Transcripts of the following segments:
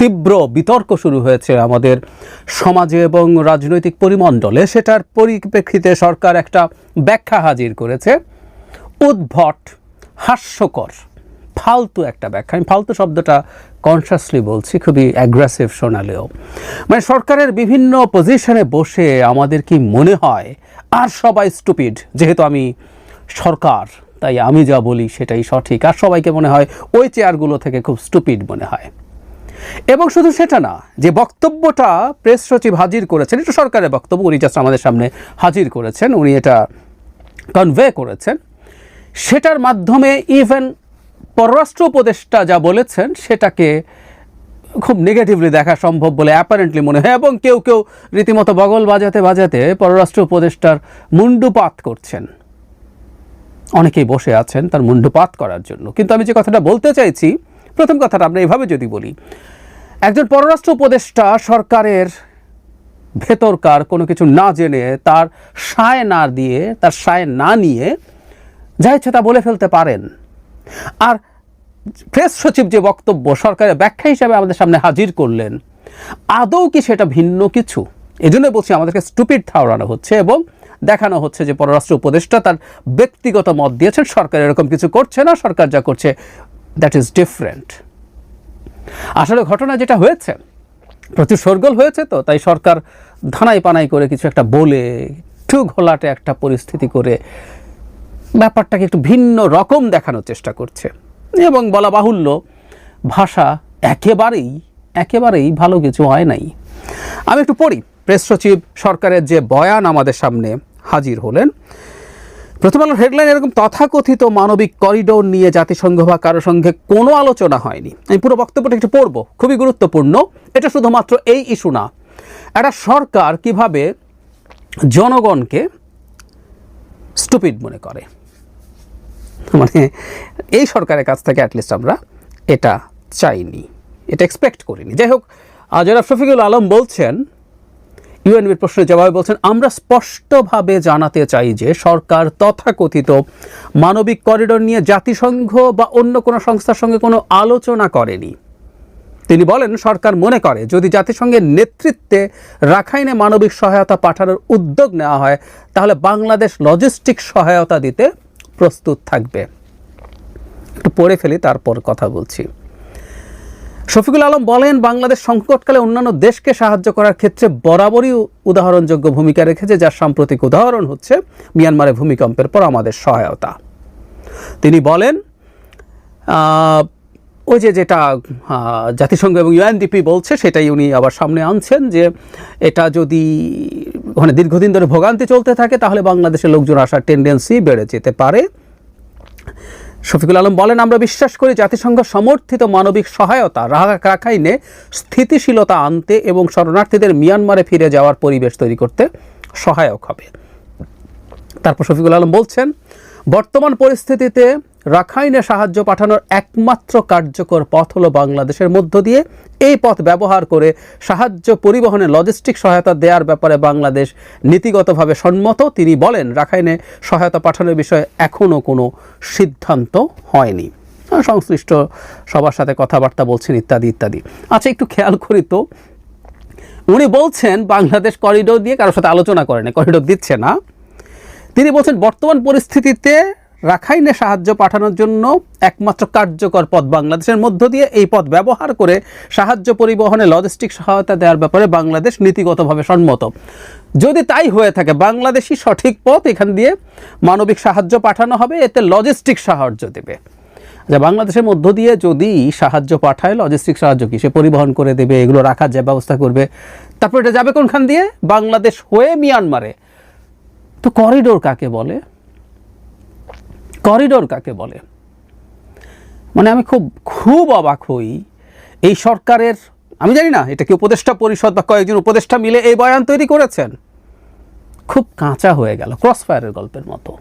তীব্র বিতর্ক শুরু হয়েছে আমাদের সমাজে এবং রাজনৈতিক পরিমণ্ডলে। সেটার পরিপ্রেক্ষিতে সরকার একটা ব্যাখ্যা হাজির করেছে। উদ্ভট, হাস্যকর, ফালতু একটা ব্যাখ্যা। আমি ফালতু শব্দটা কনসাসলি বলছি, খুবই অ্যাগ্রেসিভ শোনালেও। মানে সরকারের বিভিন্ন পজিশনে বসে আমাদের কি মনে হয়? আর সবাই স্টুপিড যেহেতু আমি সরকার, তাই আমি যা বলি সেটাই সঠিক। আর সবাইকে মনে হয় ওই চেয়ারগুলো থেকে খুব স্টুপিড মনে হয়। এবং শুধু সেটা না, যে বক্তব্যটা প্রেস সচিব হাজির করেছেন এটা সরকারের বক্তব্য, উনি জাস্ট আমাদের সামনে হাজির করেছেন, উনি এটা কনভে করেছেন। সেটার মাধ্যমে ইভেন পররাষ্ট্র উপদেষ্টা যা বলেছেন, সেটাকে খুব নেগেটিভলি দেখা সম্ভব বলে অ্যাপারেন্টলি মনে হয়, এবং কেউ কেউ রীতিমতো বগল বাজাতে বাজাতে পররাষ্ট্র উপদেষ্টার মুন্ডুপাত করছেন। অনেকেই বসে আছেন তার মুন্ডুপাত করার জন্য। কিন্তু আমি যে কথাটা বলতে চাইছি, প্রথম কথাটা আমরা এভাবে যদি বলি একজন পররাষ্ট্র উপদেষ্টা সরকারের ভেতরকার কোনো কিছু না জেনে তার সায় না দিয়ে, তার সায় না নিয়ে যা ইচ্ছে তা বলে ফেলতে পারেন। আর প্রেস সচিব যে বক্তব্য সরকারের ব্যাখ্যা হিসাবে আমাদের সামনে হাজির করলেন, আদৌ কি সেটা ভিন্ন কিছু? এজন্য বলছি আমাদেরকে স্টুপিড থাওড়ানো হচ্ছে এবং দেখানো হচ্ছে যে পররাষ্ট্র উপদেষ্টা তার ব্যক্তিগত মত দিয়েছেন, সরকার এরকম কিছু করছে না, সরকার যা করছে দ্যাট ইজ ডিফারেন্ট আসলে ঘটনা যেটা হয়েছে, প্রচুর সরগোল হয়েছে তো, তাই সরকার ধানাই পানাই করে কিছু একটা বলে, একটু ঘোলাটে একটা পরিস্থিতি করে ব্যাপারটাকে একটু ভিন্ন রকম দেখানোর চেষ্টা করছে। এবং বলা বাহুল্য, ভাষা একেবারেই একেবারেই ভালো কিছু হয় নাই। আমি একটু পড়ি। প্রেস সচিব সরকারের যে বয়ান আমাদের সামনে হাজির হলেন প্রথম আলোর হেডলাইন এরকম তথাকথিত মানবিক করিডোর নিয়ে জাতিসংঘ বা কারও সঙ্গে কোনো আলোচনা হয়নি। আমি পুরো বক্তব্যটা একটু পড়ব, খুবই গুরুত্বপূর্ণ। এটা শুধুমাত্র এই ইস্যু না, একটা সরকার কীভাবে জনগণকে স্টুপিড মনে করে। মানে এই সরকারের কাছ থেকে অ্যাটলিস্ট আমরা এটা চাইনি, এটা এক্সপেক্ট করিনি। যাই হোক জনাব শফিকুল আলম বলছেন ইউএনবির প্রশ্নের জবাবে বলছেন, আমরা স্পষ্টভাবে জানাতে চাই যে সরকার তথাকথিত মানবিক করিডোর নিয়ে জাতিসংঘ বা অন্য কোনো সংস্থার সঙ্গে কোনো আলোচনা করেনি। তিনি বলেন, সরকার মনে করে যদি জাতিসংঘের নেতৃত্বে রাখাইনে মানবিক সহায়তা পাঠানোর উদ্যোগ নেওয়া হয়, তাহলে বাংলাদেশ লজিস্টিক সহায়তা দিতে প্রস্তুত থাকবে। একটু পড়ে ফেলি, তারপর কথা বলছি। শফিকুল আলম বলেন, বাংলাদেশ সংকটকালে অন্যান্য দেশকে সাহায্য করার ক্ষেত্রে বরাবরই উদাহরণযোগ্য ভূমিকা রেখেছে, যার সাম্প্রতিক উদাহরণ হচ্ছে মিয়ানমারে ভূমিকম্পের পর আমাদের সহায়তা। তিনি বলেন ওই যে যেটা জাতিসংঘ এবং ইউএনডিপি বলছে, সেটাই উনি আবার সামনে আনছেন যে এটা যদি ওখানে দীর্ঘদিন ধরে ভোগান্তি চলতে থাকে, তাহলে বাংলাদেশের লোকজন আসার টেন্ডেন্সি বেড়ে যেতে পারে। শফিকুল আলম বলেন, আমরা বিশ্বাস করি জাতিসংঘ সমর্থিত মানবিক সহায়তা রাখাইনে স্থিতিশীলতা আনতে এবং শরণার্থীদের মিয়ানমারে ফিরে যাওয়ার পরিবেশ তৈরি করতে সহায়ক হবে। তারপর শফিকুল আলম বলছেন, বর্তমান পরিস্থিতিতে রাখাইনে সাহায্য পাঠানোর একমাত্র কার্যকর পথ হলো বাংলাদেশের মধ্য দিয়ে এই পথ ব্যবহার করে সাহায্য পরিবহনে লজিস্টিক সহায়তা দেওয়ার ব্যাপারে বাংলাদেশ নীতিগতভাবে সম্মত। তিনি বলেন, রাখাইনে সহায়তা পাঠানোর বিষয়ে এখনও কোনো সিদ্ধান্ত হয়নি। সংশ্লিষ্ট সবার সাথে কথাবার্তা বলছেন ইত্যাদি ইত্যাদি। আচ্ছা একটু খেয়াল করি তো। উনি বলছেন, বাংলাদেশ করিডোর দিয়ে কারোর সাথে আলোচনা করে না করিডোর দিচ্ছে না। তিনি বলছেন, বর্তমান পরিস্থিতিতে রাখাইনে সাহায্য পাঠানোর জন্য একমাত্র কার্যকর পথ বাংলাদেশের মধ্য দিয়ে এই পথ ব্যবহার করে সাহায্য পরিবহনে লজিস্টিক সহায়তা দেওয়ার ব্যাপারে বাংলাদেশ নীতিগতভাবে সম্মত। যদি তাই হয়ে থাকে, বাংলাদেশই সঠিক পথ এখান দিয়ে মানবিক সাহায্য পাঠানো হবে, এতে লজিস্টিক সাহায্য দেবে। আচ্ছা বাংলাদেশের মধ্য দিয়ে যদি সাহায্য পাঠায়, লজিস্টিক সাহায্য কি? সে পরিবহন করে দেবে, এগুলো রাখার যে ব্যবস্থা করবে। তারপর এটা যাবে কোনখান দিয়ে? বাংলাদেশ হয়ে মিয়ানমারে। তো করিডোর কাকে বলে? করিডোর কাকে বলে? মানে আমি খুব খুব অবাক হই এই সরকারের, আমি জানি না, এটা কি উপদেষ্টা পরিষদ বা কয়েকজন উপদেষ্টা মিলে এই বয়ান তৈরি করেছেন? খুব কাঁচা হয়ে গেল, ক্রসফায়ারের গল্পের মতো।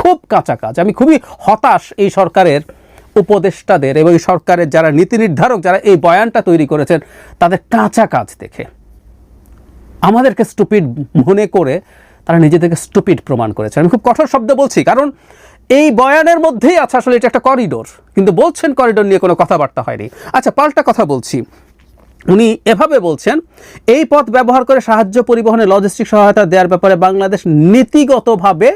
খুব কাঁচা কাজ আমি খুবই হতাশ এই সরকারের উপদেষ্টাদের এবং এই সরকারের যারা নীতি নির্ধারক যারা এই বয়ানটা তৈরি করেছেন, তাদের কাঁচা কাজ দেখে। আমাদেরকে স্টুপিড মনে করে তারা নিজেদেরকে স্টুপিড প্রমাণ করেছে আমি খুব কঠোর শব্দ বলছি, কারণ এই বয়ানের মধ্যেই আছে আসলে এটা একটা করিডোর কিন্তু বলছেন করিডোর নিয়ে কোনো কথাবার্তা হয়নি। আচ্ছা পাল্টা কথা বলছি। উনি এভাবে বলছেন, এই পথ ব্যবহার করে সাহায্য পরিবহনে লজিস্টিক সহায়তা দেওয়ার ব্যাপারে বাংলাদেশ নীতিগতভাবে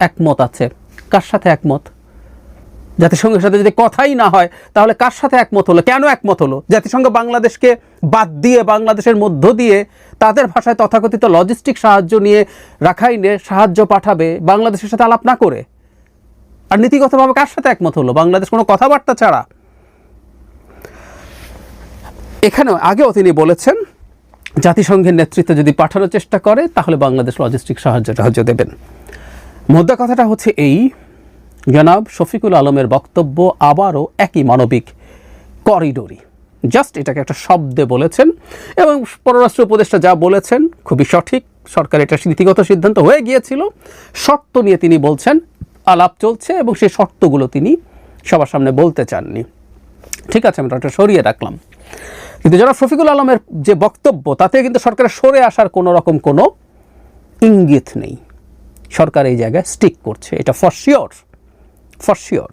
একমত আছে। কার সাথে একমত? জাতিসংঘের সাথে যদি কথাই না হয়, তাহলে কার সাথে একমত হলো? কেন একমত হলো? জাতিসংঘ বাংলাদেশকে বাদ দিয়ে, বাংলাদেশের মধ্য দিয়ে তাদের ভাষায় তথাকথিত লজিস্টিক সাহায্য নিয়ে রাখাইনে সাহায্য পাঠাবে, বাংলাদেশের সাথে আলাপ না করে? আর নীতিগতভাবে কার সাথে একমত হলো? বাংলাদেশ কোনো কথাবার্তা ছাড়া। এখানেও আগেও তিনি বলেছেন, জাতিসংঘের নেতৃত্বে যদি পাঠানোর চেষ্টা করে, তাহলে বাংলাদেশ লজিস্টিক সাহায্য সাহায্য দেবেন। মোদ্দা কথাটা হচ্ছে এই, জনাব শফিকুল আলমের বক্তব্য আবারও একই মানবিক করিডোরি জাস্ট এটাকে একটা শব্দে বলেছেন এবং পররাষ্ট্র উপদেষ্টা যা বলেছেন খুবই সঠিক। সরকার এটা নীতিগত সিদ্ধান্ত হয়ে গিয়েছিল। শর্ত নিয়ে তিনি বলছেন আলাপ চলছে এবং সেই শর্তগুলো তিনি সবার সামনে বলতে চাননি। ঠিক আছে আমরা ওটা সরিয়ে রাখলাম। কিন্তু যারা শফিকুল আলমের যে বক্তব্য, তাতে কিন্তু সরকারের সরে আসার কোনো রকম কোনো ইঙ্গিত নেই। সরকার এই জায়গায় স্টিক করছে, এটা ফর শিওর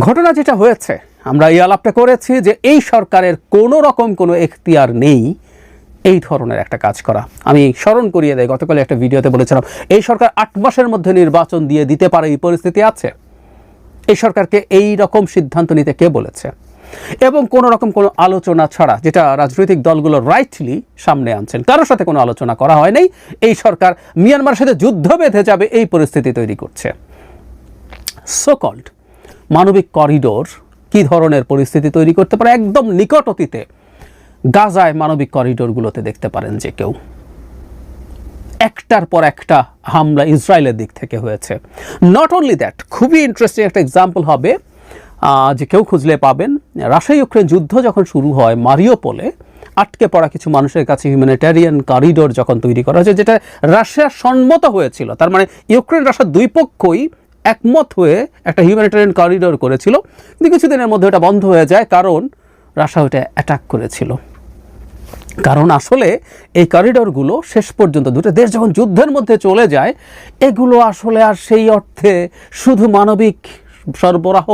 ঘটনা যেটা হয়েছে, আমরা এই আলাপটা করেছি যে এই সরকারের কোনো রকম কোনো এখতিয়ার নেই এই ধরনের একটা কাজ করা। আমি স্মরণ করিয়ে দেয় গতকাল একটা ভিডিওতে বলেছিলাম, এই সরকার আট মাসের মধ্যে নির্বাচন দিয়ে দিতে পারে এই পরিস্থিতি আছে? এই সরকারকে এই রকম সিদ্ধান্ত নিতে কে বলেছে? এবং কোনো রকম কোনো আলোচনা ছাড়া, যেটা রাজনৈতিক দলগুলো রাইটলি সামনে আনছেন, কারোর সাথে কোনো আলোচনা করা হয় নাই, এই সরকার মিয়ানমারের সাথে যুদ্ধ বেঁধে যাবে এই পরিস্থিতি তৈরি করছে। সোকল্ড মানবিক করিডোর কি ধরনের পরিস্থিতি তৈরি করতে পারে? একদম নিকট অতীতে গাজায় মানবিক করিডোরগুলোতে দেখতে পারেন যে কেউ। একটার পর একটা হামলা ইসরায়েলের দিক থেকে হয়েছে। নট অনলি দ্যাট খুবই ইন্টারেস্টিং একটা এক্সাম্পল হবে যে কেউ খুঁজলে পাবেন রাশিয়া ইউক্রেন যুদ্ধ যখন শুরু হয় মারিওপোলে, আটকে পড়া কিছু মানুষের কাছে হিউম্যানিটেরিয়ান করিডোর যখন তৈরি করা হয়েছে, যেটা রাশিয়ার সম্মত হয়েছিল, তার মানে ইউক্রেন রাশিয়া দুই পক্ষই একমত হয়ে একটা হিউম্যানিটেরিয়ান করিডোর করেছিল। কিন্তু কিছুদিনের মধ্যে ওটা বন্ধ হয়ে যায়, কারণ রাশিয়া ওটা অ্যাটাক করেছিল। কারণ আসলে এই করিডোরগুলো শেষ পর্যন্ত দুটো দেশ যখন যুদ্ধের মধ্যে চলে যায়, এগুলো আসলে আর সেই অর্থে শুধু মানবিক সরবরাহ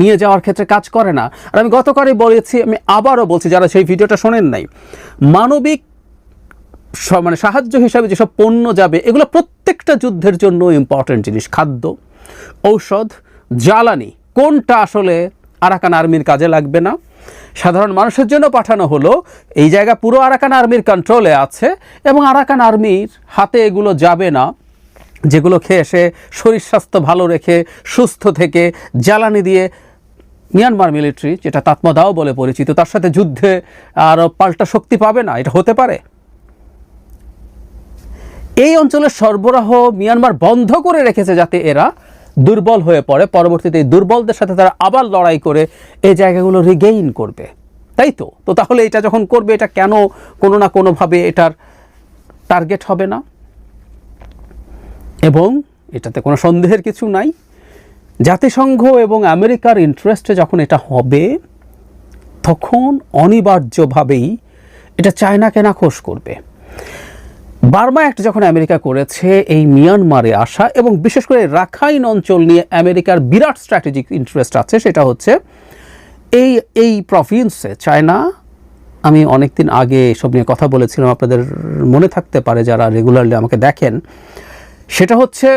নিয়ে যাওয়ার ক্ষেত্রে কাজ করে না। আর আমি গতকালই বলেছি, আমি আবারও বলছি, যারা সেই ভিডিওটা শোনেন নাই, মানবিক মানে সাহায্য হিসাবে যেসব পণ্য যাবে, এগুলো প্রত্যেকটা যুদ্ধের জন্য ইম্পর্টেন্ট জিনিস। খাদ্য, ঔষধ, জ্বালানি, কোনটা আসলে আরাকান আর্মির কাজে লাগবে না? সাধারণ মানুষের জন্য পাঠানো হলো। এই জায়গা পুরো আরাকান আর্মির কন্ট্রোলে আছে এবং আরাকান আর্মির হাতে এগুলো যাবে না। যেগুলো খেয়ে সে শরীর স্বাস্থ্য ভালো রেখে, সুস্থ থেকে জ্বালানি দিয়ে মিয়ানমার মিলিটারি যেটা তাৎমদাও বলে পরিচিত, তার সাথে যুদ্ধে আরও পাল্টা শক্তি পাবে না, এটা হতে পারে? এই অঞ্চলের সরবরাহ মিয়ানমার বন্ধ করে রেখেছে যাতে এরা দুর্বল হয়ে পড়ে। পরবর্তীতে এই দুর্বলদের সাথে তারা আবার লড়াই করে এই জায়গাগুলো রিগেইন করবে। তাই তো? তো তাহলে এটা যখন করবে, এটা কেন কোনো না কোনোভাবে এটার টার্গেট হবে না? এবং এটাতে কোনো সন্দেহের কিছু নাই। জাতিসংঘ এবং আমেরিকার ইন্টারেস্টে যখন এটা হবে, তখন অনিবার্যভাবেই এটা চায়নাকে নাখোশ করবে। বার্মা অ্যাক্ট যখন আমেরিকা করেছে, এই মিয়ানমারে আসা এবং বিশেষ করে রাখাইন অঞ্চল নিয়ে আমেরিকার বিরাট স্ট্র্যাটেজিক ইন্টারেস্ট আছে, সেটা হচ্ছে এই এই প্রভিন্সে চায়না, আমি অনেকদিন আগে এসব নিয়ে কথা বলেছিলাম, আপনাদের মনে থাকতে পারে যারা রেগুলারলি আমাকে দেখেন, সেটা হচ্ছে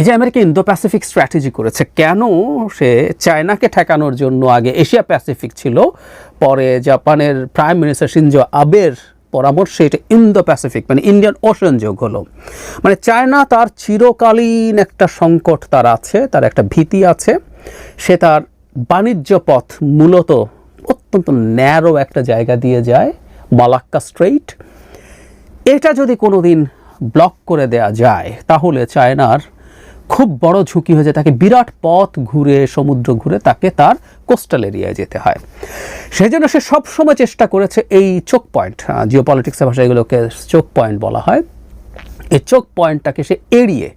এই যে আমেরিকা ইন্দো প্যাসিফিক স্ট্র্যাটেজি করেছে, কেন সে চায়নাকে ঠেকানোর জন্য আগে এশিয়া প্যাসিফিক ছিল, পরে জাপানের প্রাইম মিনিস্টার সিনজো আবের পরামর্শে এটা ইন্দো প্যাসিফিক মানে ইন্ডিয়ান ওশান যোগ হলো। মানে চায়না তার চিরকালীন একটা সংকট তার আছে, তার একটা ভীতি আছে। সে তার বাণিজ্য পথ মূলত অত্যন্ত ন্যারো একটা জায়গা দিয়ে যায় মালাক্কা স্ট্রেইট এটা যদি কোনো দিন ব্লক করে দেয়া যায়, তাহলে চায়নার খুব বড় ঝুঁকি হয়ে যায় তাকে বিরাট পথ ঘুরে, সমুদ্র ঘুরে তাকে তার কোস্টাল এরিয়ায় যেতে হয়। সেই জন্য সে সবসময় চেষ্টা করেছে এই চোক পয়েন্ট জিও পলিটিক্সের ভাষায় এগুলোকে চোক পয়েন্ট বলা হয়। এই চোক পয়েন্টটাকে সে এড়িয়ে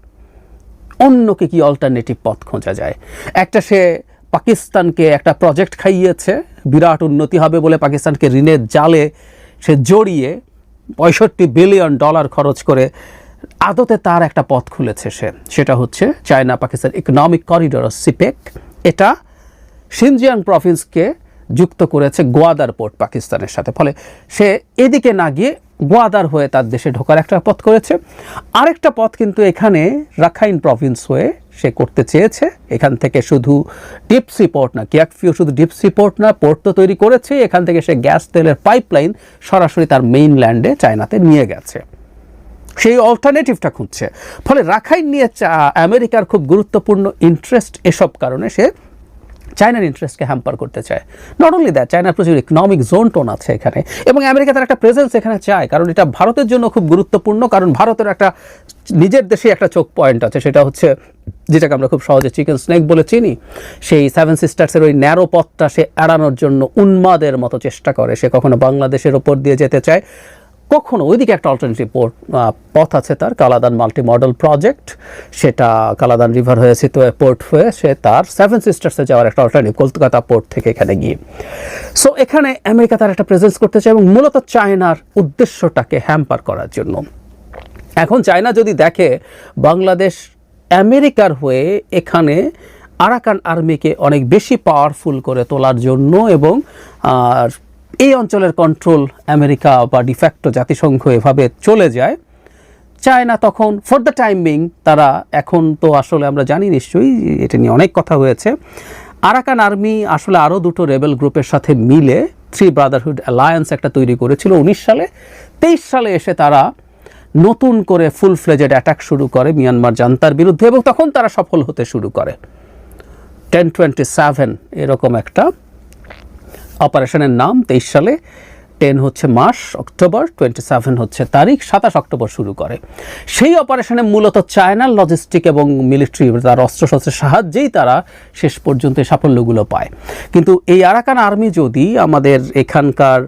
অন্যকে কি অল্টারনেটিভ পথ খোঁজা যায়। একটা সে পাকিস্তানকে একটা প্রজেক্ট খাইয়েছে, বিরাট উন্নতি হবে বলে পাকিস্তানকে ঋণের জালে সে জড়িয়ে পঁয়ষট্টি বিলিয়ন ডলার খরচ করে আদতে তার একটা পথ খুলেছে সে। সেটা হচ্ছে China Pakistan economic corridor CPEC এটা সিনজিয়াং প্রভিন্সকে যুক্ত করেছে গোয়াদার পোর্ট পাকিস্তানের সাথে। ফলে সে এদিকে না গিয়ে গোয়াদার হয়ে তার দেশে ঢোকার একটা পথ করেছে। আরেকটা পথ কিন্তু এখানে রাখাইন প্রভিন্স হয়ে সে করতে চেয়েছে। এখান থেকে শুধু ডিপসি পোর্ট না, কিয়াকফিও শুধু ডিপসি পোর্ট না পোর্ট তো তৈরি করেছে এখান থেকে সে গ্যাস তেলের পাইপলাইন সরাসরি তার মেইনল্যান্ডে চায়নাতে নিয়ে গেছে। সেই অল্টারনেটিভটা খুঁজছে। ফলে রাখাইন নিয়ে আমেরিকার খুব গুরুত্বপূর্ণ ইন্টারেস্ট এসব কারণে সে চায়নার ইন্টারেস্টকে হ্যাম্পার করতে চায়। নট অনলি দ্যাট চায়নার প্রচুর ইকোনমিক জোন টোন আছে এখানে। এবং আমেরিকা তার একটা প্রেজেন্স এখানে চায়, কারণ এটা ভারতের জন্য খুব গুরুত্বপূর্ণ, কারণ ভারতের একটা নিজের দেশে একটা চোখ পয়েন্ট আছে, সেটা হচ্ছে যেটাকে আমরা খুব সহজে চিকেন স্নেক বলে চিনি। সেই সেভেন সিস্টার্সের ওই ন্যারো পথটা সে এড়ানোর জন্য উন্মাদের মতো চেষ্টা করে। সে কখনো বাংলাদেশের ওপর দিয়ে যেতে চায় কখনো ওইদিকে একটা অল্টারনেটিভ পোর্ট পথ আছে তার, কালাদান মাল্টি মডেল প্রজেক্ট সেটা কালাদান রিভার হয়েছে তো পোর্ট হয়ে সে তার সেভেন সিস্টার্সে যাওয়ার একটা অল্টারনেটিভ কলকাতা পোর্ট থেকে এখানে গিয়ে। সো এখানে আমেরিকা তার একটা প্রেজেন্স করতে চায় এবং মূলত চায়নার উদ্দেশ্যটাকে হ্যাম্পার করার জন্য। এখন চায়না যদি দেখে, বাংলাদেশ আমেরিকার হয়ে এখানে আরাকান আর্মিকে অনেক বেশি পাওয়ারফুল করে তোলার জন্য এবং এই অঞ্চলের কন্ট্রোল আমেরিকা বা ডিফ্যাক্টো জাতিসংঘ এভাবে চলে যায়। চায়না তখন ফর দ্য টাইম তারা এখন তো আসলে আমরা জানি নিশ্চয়ই এটা নিয়ে অনেক কথা হয়েছে। আরাকান আর্মি আসলে আরও দুটো রেবেল গ্রুপের সাথে মিলে থ্রি ব্রাদারহুড অ্যালায়েন্স একটা তৈরি করেছিল উনিশ সালে। তেইশ সালে এসে তারা নতুন করে ফুল ফ্লেজেড অ্যাটাক শুরু করে মিয়ানমার জান্তার বিরুদ্ধে এবং তখন তারা সফল হতে শুরু করে। টেন টোয়েন্টি সেভেন এরকম একটা অপারেশনের নাম তেইশ সালে, টেন হচ্ছে মাস অক্টোবর টোয়েন্টি সেভেন হচ্ছে তারিখ, সাতাশ অক্টোবর শুরু করে। সেই অপারেশনে মূলত চায়নার লজিস্টিক এবং মিলিটারি তার অস্ত্রশস্ত্রের সাহায্যেই তারা শেষ পর্যন্ত সাফল্যগুলো পায়। কিন্তু এই আরাকান আর্মি যদি আমাদের এখানকার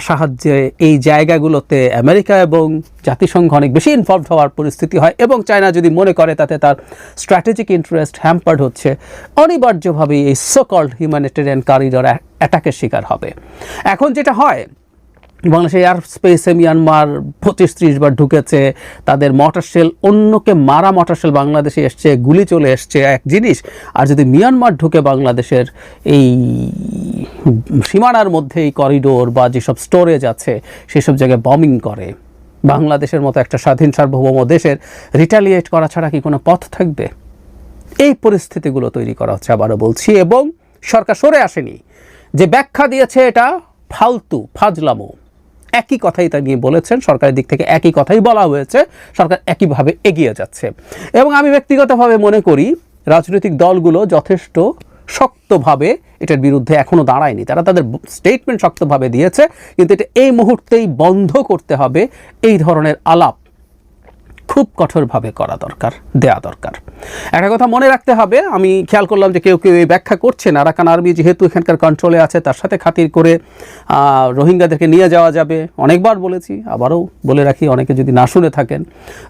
সাহায্যে এই জায়গাগুলোতে আমেরিকা এবং জাতিসংঘ অনেক বেশি ইনভলভ হওয়ার পরিস্থিতি হয় এবং চায়না যদি মনে করে তাতে তার স্ট্র্যাটেজিক ইন্টারেস্ট হ্যাম্পার্ড হচ্ছে অনিবার্যভাবেই এই সোকল্ড হিউম্যানিটেরিয়ান কারিডর অ্যাটাকের শিকার হবে। এখন যেটা হয় বাংলাদেশের এয়ার স্পেসে মিয়ানমার পঁচিশ ত্রিশ বার ঢুকেছে। তাদের মটার শেল অন্যকে মারা মটার শেল বাংলাদেশে এসছে, গুলি চলে এসছে, এক জিনিস। আর যদি মিয়ানমার ঢুকে বাংলাদেশের এই সীমানার মধ্যে এই করিডোর বা যেসব স্টোরেজ আছে, সেসব জায়গায় বমিং করে। বাংলাদেশের মতো একটা স্বাধীন সার্বভৌম দেশের রিটালিয়েট করা ছাড়া কি কোনো পথ থাকবে? এই পরিস্থিতিগুলো তৈরি করা হচ্ছে আবারও বলছি, এবং সরকার সরে আসেনি। যে ব্যাখ্যা দিয়েছে এটা ফালতু, ফাজলামো। একই কথাই তা নিয়ে বলেছেন। সরকারের দিক থেকে একই কথাই বলা হয়েছে। সরকার একইভাবে এগিয়ে যাচ্ছে। এবং আমি ব্যক্তিগতভাবে মনে করি, রাজনৈতিক দলগুলো যথেষ্ট শক্তভাবে এটার বিরুদ্ধে এখনও দাঁড়ায়নি। তারা তাদের স্টেটমেন্ট শক্তভাবে দিয়েছে। কিন্তু এটা এই মুহূর্তেই বন্ধ করতে হবে। এই ধরনের আলাপ খুব কঠোরভাবে করা দরকার, দেয়া দরকার। একটা কথা মনে রাখতে হবে, আমি খেয়াল করলাম যে কেউ কেউ এই ব্যাখ্যা করছেন, আরাকান আর্মি যেহেতু এখানকার কন্ট্রোলে আছে, তার সাথে খাতির করে রোহিঙ্গাদেরকে নিয়ে যাওয়া যাবে। অনেকবার বলেছি, আবারও বলে রাখি, অনেকে যদি না শুনে থাকেন,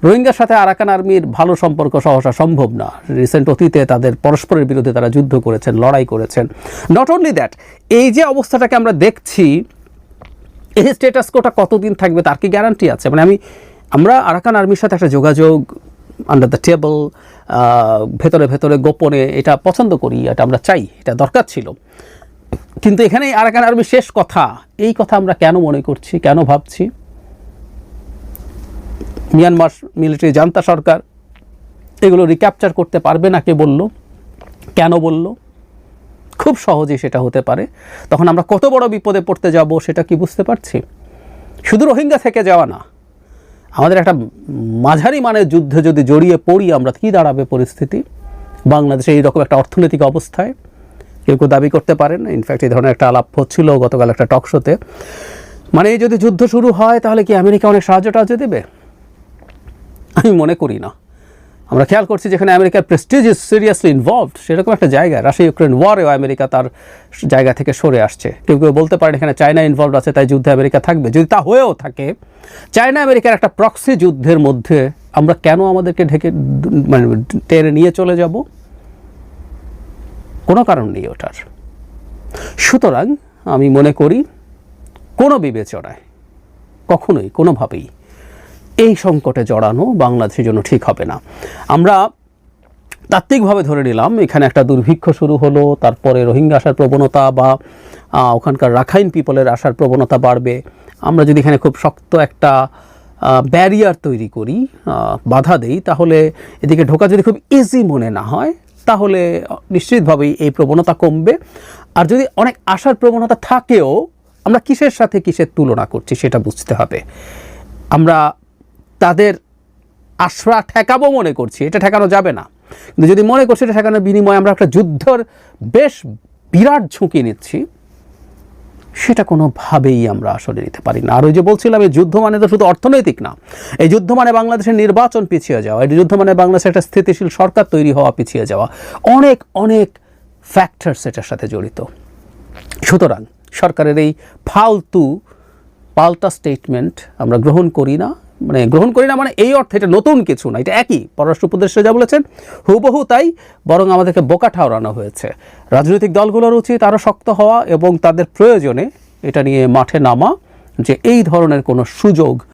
রোহিঙ্গার সাথে আরাকান আর্মির ভালো সম্পর্ক সহসা সম্ভব না। রিসেন্ট অতীতে তাদের পরস্পরের বিরুদ্ধে তারা যুদ্ধ করেছেন, লড়াই করেছেন। নট অনলি দ্যাট এই যে অবস্থাটাকে আমরা দেখছি, এই স্টেটাস কোটা কতদিন থাকবে তার কি গ্যারান্টি আছে? মানে আমি আমরা আরাকান আর্মির সাথে একটা যোগাযোগ আন্ডার দ্য টেবল ভেতরে ভেতরে গোপনে এটা পছন্দ করি, এটা আমরা চাই, এটা দরকার ছিল। কিন্তু এখানে আরাকান আর্মির শেষ কথা, এই কথা আমরা কেন মনে করছি, কেন ভাবছি? মিয়ানমার মিলিটারি জান্তা সরকার এগুলো রিক্যাপচার করতে পারবে না কে বলল, কেন বলল? খুব সহজে সেটা হতে পারে। তখন আমরা কত বড় বিপদে পড়তে যাব সেটা কি বুঝতে পারছি? শুধু রোহিঙ্গা থেকে যাওয়া না আমাদের একটা মাঝারি মানের যুদ্ধে যদি জড়িয়ে পড়ি, আমরা কী দাঁড়াবে পরিস্থিতি? বাংলাদেশে এইরকম একটা অর্থনৈতিক অবস্থায় কেউ কেউ দাবি করতে পারেন। ইনফ্যাক্ট এই ধরনের একটা আলাপ হচ্ছিল গতকাল একটা টক শোতে মানে যদি যুদ্ধ শুরু হয়, তাহলে কি আমেরিকা অনেক সাহায্য টাহায্য দেবে? আমি মনে করি না। আমরা খেয়াল করছি যেখানে আমেরিকার প্রেস্টিজ ইজ সিরিয়াসলি ইনভলভড সেরকম একটা জায়গা। রাশিয়া ইউক্রেন ওয়ারেও আমেরিকা তার জায়গা থেকে সরে আসছে। কেউ কেউ বলতে পারেন এখানে চায়না ইনভলভ আছে, তাই যুদ্ধে আমেরিকা থাকবে। যদি তা হয়েও থাকে, চায়না আমেরিকার একটা প্রক্সি যুদ্ধের মধ্যে আমরা কেন আমাদেরকে ঢেকে মানে টেনে নিয়ে চলে যাব? কোনো কারণ নেই ওটার। সুতরাং আমি মনে করি কোনো বিবেচনায়, কখনোই, কোনোভাবেই এই সংকটে জড়ানো বাংলাদেশের জন্য ঠিক হবে না। আমরা তাত্ত্বিকভাবে ধরে নিলাম, এখানে একটা দুর্ভিক্ষ শুরু হলো, তারপরে রোহিঙ্গা আসার প্রবণতা বা ওখানকার রাখাইন পিপলের আসার প্রবণতা বাড়বে। আমরা যদি এখানে খুব শক্ত একটা ব্যারিয়ার তৈরি করি বাধা দেই, তাহলে এদিকে ঢোকা যদি খুব ইজি মনে না হয়, তাহলে নিশ্চিতভাবেই এই প্রবণতা কমবে। আর যদি অনেক আসার প্রবণতা থাকেও, আমরা কিসের সাথে কিসের তুলনা করছি সেটা বুঝতে হবে। আমরা তাদের আশরা ঠেকাবো মনে করছি, এটা ঠেকানো যাবে না। কিন্তু যদি মনে করছি এটা ঠেকানোর বিনিময়ে আমরা একটা যুদ্ধর বেশ বিরাট ঝুঁকি নিচ্ছি, সেটা কোনোভাবেই আমরা আসলে নিতে পারি না। আর ওই যে বলছিলাম, এই যুদ্ধ মানে তো শুধু অর্থনৈতিক না, এই যুদ্ধ মানে বাংলাদেশের নির্বাচন পিছিয়ে যাওয়া, এই যুদ্ধ মানে বাংলাদেশের একটা স্থিতিশীল সরকার তৈরি হওয়া পিছিয়ে যাওয়া, অনেক অনেক ফ্যাক্টরস এটার সাথে জড়িত। সুতরাং সরকারের এই ফালতু পাল্টা স্টেটমেন্ট আমরা গ্রহণ করি না মানে গ্রহণ করি না মানে এই অর্থে এটা নতুন কিছু না, এটা একই। পররাষ্ট্র উপদেষ্টা যা বলেছেন, হুবহু তাই, বরং আমাদেরকে বোকা ঠাওরানো হয়েছে। রাজনৈতিক দলগুলোর উচিত আরও শক্ত হওয়া এবং তাদের প্রয়োজনে এটা নিয়ে মাঠে নামা যে এই ধরনের কোনো সুযোগ